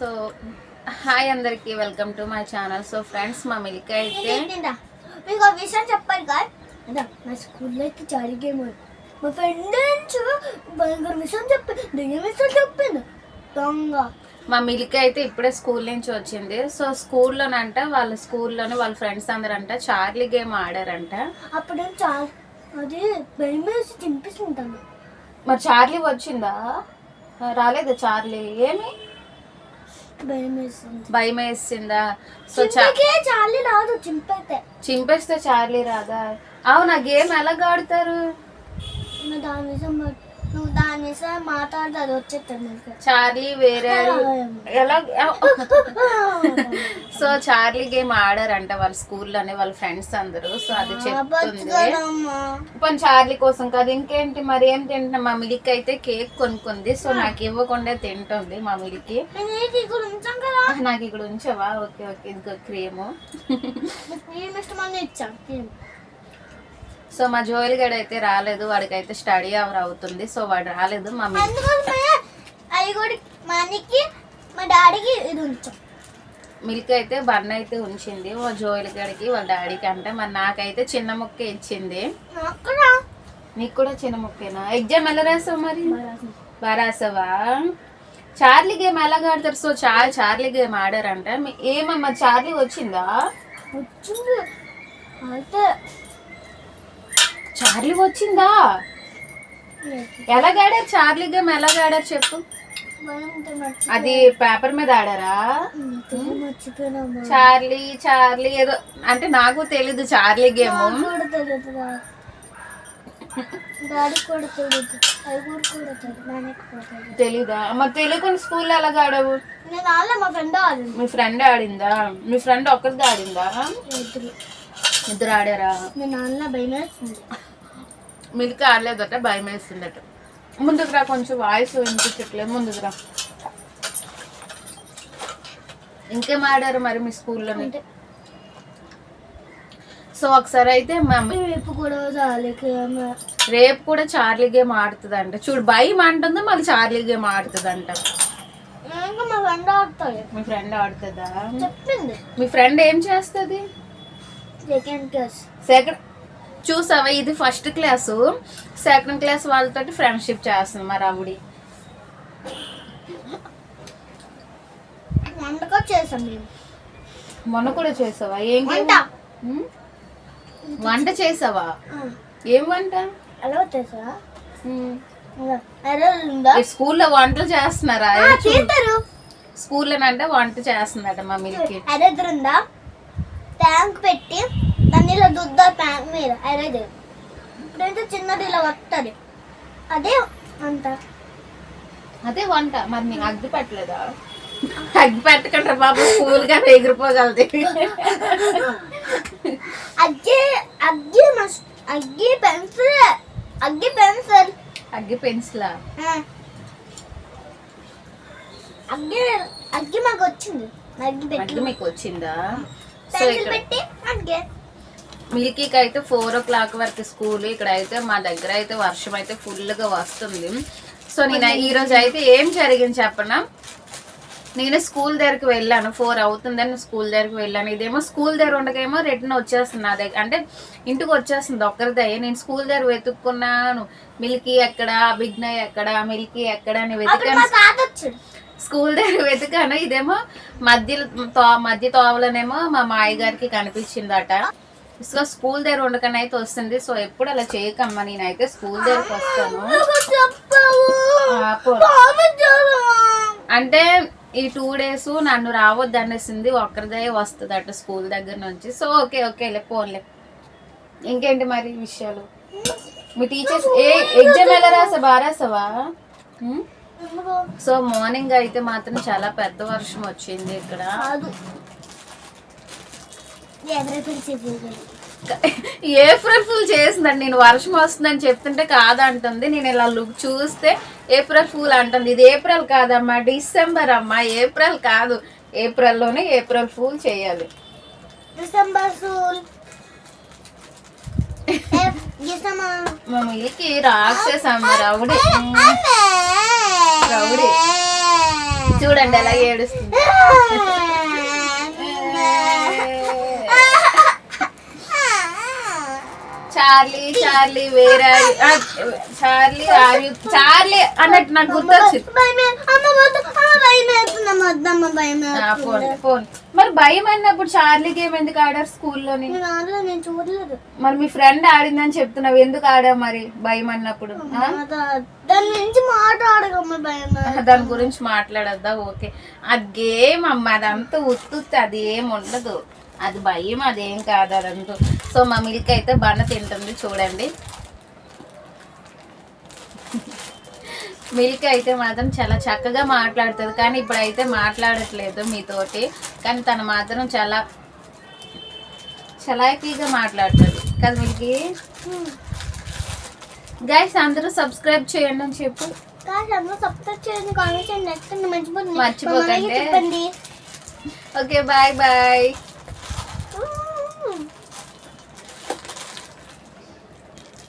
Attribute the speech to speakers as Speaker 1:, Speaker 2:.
Speaker 1: So hi అందరికీ welcome to my channel. So friends మా milk అయితే
Speaker 2: మీకు ఒక విషయం చెప్పాలి కదా? నా స్కూల్లో అయితే జరిగేమో మా ఫ్రెండ్ నుంచి భయంకర విషయం చెప్పి దెయ్యం విషయం చెప్పింది. దొంగ.
Speaker 1: మా మిల్క్ అయితే ఇప్పుడే స్కూల్ నుంచి వచ్చింది. సో స్కూల్లోనంట వాళ్ళ స్కూల్లోనే వాళ్ళ ఫ్రెండ్స్ అందరంట చార్లీ గేమ్ ఆడారంట.
Speaker 2: అప్పుడు చాలా అది భయం వేసి తినిపిస్తుంటాను
Speaker 1: మరి చార్లీ వచ్చిందా? రాలేదా చార్లీ? ఏమి?
Speaker 2: భయం వేసింది
Speaker 1: సో చా
Speaker 2: చింపకే చాలీ రాదు చింపైతే.
Speaker 1: చింపేస్తే చార్లీ రాదా? అవునా గేమ్ ఎలా ఆడతారు?
Speaker 2: నువ్వు దాని విషయం నువ్వు దాని విషయం మాట్లాడితే అది వచ్చేస్తాను
Speaker 1: చార్లీ వేరే ఎలా సో చార్లీ గేమ్ ఆడారంట వాళ్ళ స్కూల్లోనే వాళ్ళ ఫ్రెండ్స్ అందరూ సో అది చెప్తుంది. పోనీ చార్లీ కోసం కదా ఇంకేంటి మరి ఏం తింటున్నా మా మిల్క్ అయితే కేక్ కొనుక్కుంది సో నాకు ఇవ్వకుండా తింటుంది మా మిల్క్.
Speaker 2: నీకు ఇక్కడ
Speaker 1: ఉంచవా? ఓకే ఓకే ఇదిగో క్రీము. సో మా జోయల్ గడ్ అయితే రాలేదు వాడికైతే స్టడీ అవర్ అవుతుంది సో వాడు రాలేదు మా మిల్క్.
Speaker 2: అందుకోసమే అవి కూడా మా అన్నకి మా డాడీకి ఇది ఉంచాం.
Speaker 1: మిల్క్ అయితే బన్ అయితే ఉంచింది. మా జోయల్ గడికి వాళ్ళ డాడీకి అంటే మరి నాకైతే చిన్న ముక్క ఇచ్చింది. నీకు కూడా చిన్న ముక్కేనా? ఎగ్జామ్ ఎలా రాసావు మరి? బాగా రాసావా? చార్లీ గేమ్ ఎలా ఆడతారు? సో చా చార్లీ గేమ్ ఆడారంట. ఏమమ్మా చార్లీ వచ్చిందా?
Speaker 2: వచ్చింది. అయితే
Speaker 1: చార్లీ వచ్చిందా? ఎలా ఆడారు చార్లీ గేమ్ ఎలా ఆడారు చెప్పు. అది పేపర్ మీద ఆడారా? చార్లీ చార్లీ ఏదో అంటే నాకు తెలీదు చార్లీ గేమ్. తెలీదా మరి తెలియకుండా స్కూల్లో ఎలా ఆడావు?
Speaker 2: మా ఫ్రెండ్ ఆడింది.
Speaker 1: మీ ఫ్రెండ్ ఆడిందా? మీ ఫ్రెండ్ ఒక్కరిది ఆడిందా?
Speaker 2: ఇద్దరు.
Speaker 1: ఆడారా? మిల్క్ ఆడలేదట భయం వేస్తుందట ముందుకు రా కొంచెం వాయిస్ వినిపించట్లేదు. ముందుకు రా. ఇంకేం ఆడారు మరి మీ స్కూల్లోని
Speaker 2: అంటే
Speaker 1: సో ఒకసారి అయితే
Speaker 2: రేపు కూడా
Speaker 1: రేపు కూడా చార్లీ గేమ్ ఆడుతుందంట. చూడు భయం అంటుంది మళ్ళీ చార్లీ గేమ్ ఆడుతుందంట.
Speaker 2: మా ఫ్రెండ్ ఆడుతుంది.
Speaker 1: మీ ఫ్రెండ్ ఆడుతుందా?
Speaker 2: చెప్పింది.
Speaker 1: మీ ఫ్రెండ్ ఏం చేస్తుంది?
Speaker 2: Second class.
Speaker 1: సెకండ్ చూసావా? ఇది ఫస్ట్ క్లాసు సెకండ్ క్లాస్ వాళ్ళతోటి ఫ్రెండ్షిప్ చేస్తుంది మరి ఆవిడ మొన్న కూడా చేసావా? ఏం?
Speaker 2: వంట.
Speaker 1: చేసావా? ఏం వంట? స్కూల్లో వంటలు చేస్తున్నారా?
Speaker 2: చేస్తారు.
Speaker 1: స్కూల్లోనంటే వంట చేస్తుందట మా మిల్కి.
Speaker 2: ట్యాంక్ పెట్టి దాన్ని ఇలా దుద్దా ట్యాంక్ మీద. అరేదర్ ఇప్పుడైతే చిన్నది ఇలా వస్తుంది అదే అంత.
Speaker 1: అదే వంట. మరి నీకు అగ్గి పెట్టలేదా? అగ్గి పెట్టకుండా బాబు స్కూల్గా ఎగిరిపోగలది.
Speaker 2: అగ్గి అగ్గి మస్ అగ్గి పెన్సిల్ అగ్గి పెన్సిల్.
Speaker 1: అగ్గి పెన్సిలా?
Speaker 2: అగ్గి అగ్గి మాకు వచ్చింది. అగ్గి పెట్టి
Speaker 1: మీకు వచ్చిందా?
Speaker 2: పెన్సిల్ పెట్టి అగ్గి.
Speaker 1: మిల్కీకి అయితే ఫోర్ ఓ క్లాక్ వరకు స్కూల్. ఇక్కడ అయితే మా దగ్గర అయితే వర్షం అయితే full గా వస్తుంది. సో నేను ఈ రోజు అయితే ఏం జరిగింది చెప్పనా? నేను స్కూల్ దగ్గరికి వెళ్ళాను. ఫోర్ అవుతుందని స్కూల్ దగ్గరికి వెళ్ళాను. ఇదేమో స్కూల్ దగ్గర ఉండకేమో రిటర్న్ వచ్చేస్తుంది నా దగ్గర. అంటే ఇంటికి వచ్చేస్తుంది ఒక్కరిదే. నేను స్కూల్ దగ్గర వెతుక్కున్నాను. మిల్కీ ఎక్కడ? బిగ్నయ్ ఎక్కడ? మిల్కీ ఎక్కడ అని వెతికాను. స్కూల్ దగ్గర వెతికాను. ఇదేమో మధ్య తో మధ్య తోవలనేమో మా మాయ గారికి కనిపించిందట. సో స్కూల్ దగ్గర ఉండకని అయితే వస్తుంది. సో ఎప్పుడు అలా చేయకమ్మా నేనైతే స్కూల్ దగ్గరకు వస్తాను. అంటే ఈ టూ డేస్ నన్ను రావద్దు అనేసింది ఒక్కరిదే వస్తుంది అట స్కూల్ దగ్గర నుంచి. సో ఓకే ఓకేలే పోన్లే. ఇంకేంటి మరి విషయాలు? మీ టీచర్స్ ఏ ఎగ్జామ్ ఎలా రాసా బాగా రాసావా? సో మార్నింగ్ అయితే మాత్రం చాలా పెద్ద వర్షం వచ్చింది ఇక్కడ. ఏప్రిల్ ఫుల్ చేసిందండి. నేను వర్షం వస్తుందని చెప్తుంటే కాదంటుంది. నేను ఇలా లుక్ చూస్తే ఏప్రిల్ ఫుల్ అంటుంది. ఇది ఏప్రిల్ కాదమ్మా డిసెంబర్ అమ్మా. ఏప్రిల్ కాదు. ఏప్రిల్లోనే ఏప్రిల్ ఫుల్ చేయాలి.
Speaker 2: డిసెంబర్ సూల్ డిసెంబర్
Speaker 1: మా మిల్కి రాక్షసమ్మ రౌడీ. రౌడీ. చూడండి ఎలా ఏడుస్తుంది. చార్లీ చార్లీ వేరే చార్లీ ఆర్. యు చార్లీ అన్నట్టు నాకు గుర్తొచ్చింది. Phone phone. మరి భయం అన్నప్పుడు చార్లీ గేమ్ ఎందుకు ఆడారు స్కూల్లోని? మరి మీ ఫ్రెండ్ ఆడిందని చెప్తున్నావు. ఎందుకు ఆడావు మరి భయం అన్నప్పుడు?
Speaker 2: దాని భయం
Speaker 1: దాని గురించి మాట్లాడద్దా? ఓకే. అది గేమ్ అమ్మ అదంతా ఉత్తుత్తి అది ఏం ఉండదు. అది భయం అదేం కాదు అదంతా. సో మా మిల్క్ అయితే బన్న తింటుంది చూడండి. మిల్క్ అయితే మాత్రం చాలా చక్కగా మాట్లాడుతుంది కానీ ఇప్పుడైతే మాట్లాడట్లేదు మీతోటి. కానీ తను మాత్రం చాలా చలాకీగా మాట్లాడుతుంది. కదా మిల్కి గైస్ అందరూ సబ్స్క్రైబ్ చేయండి అని చెప్పు. మర్చిపోకండి. Okay bye bye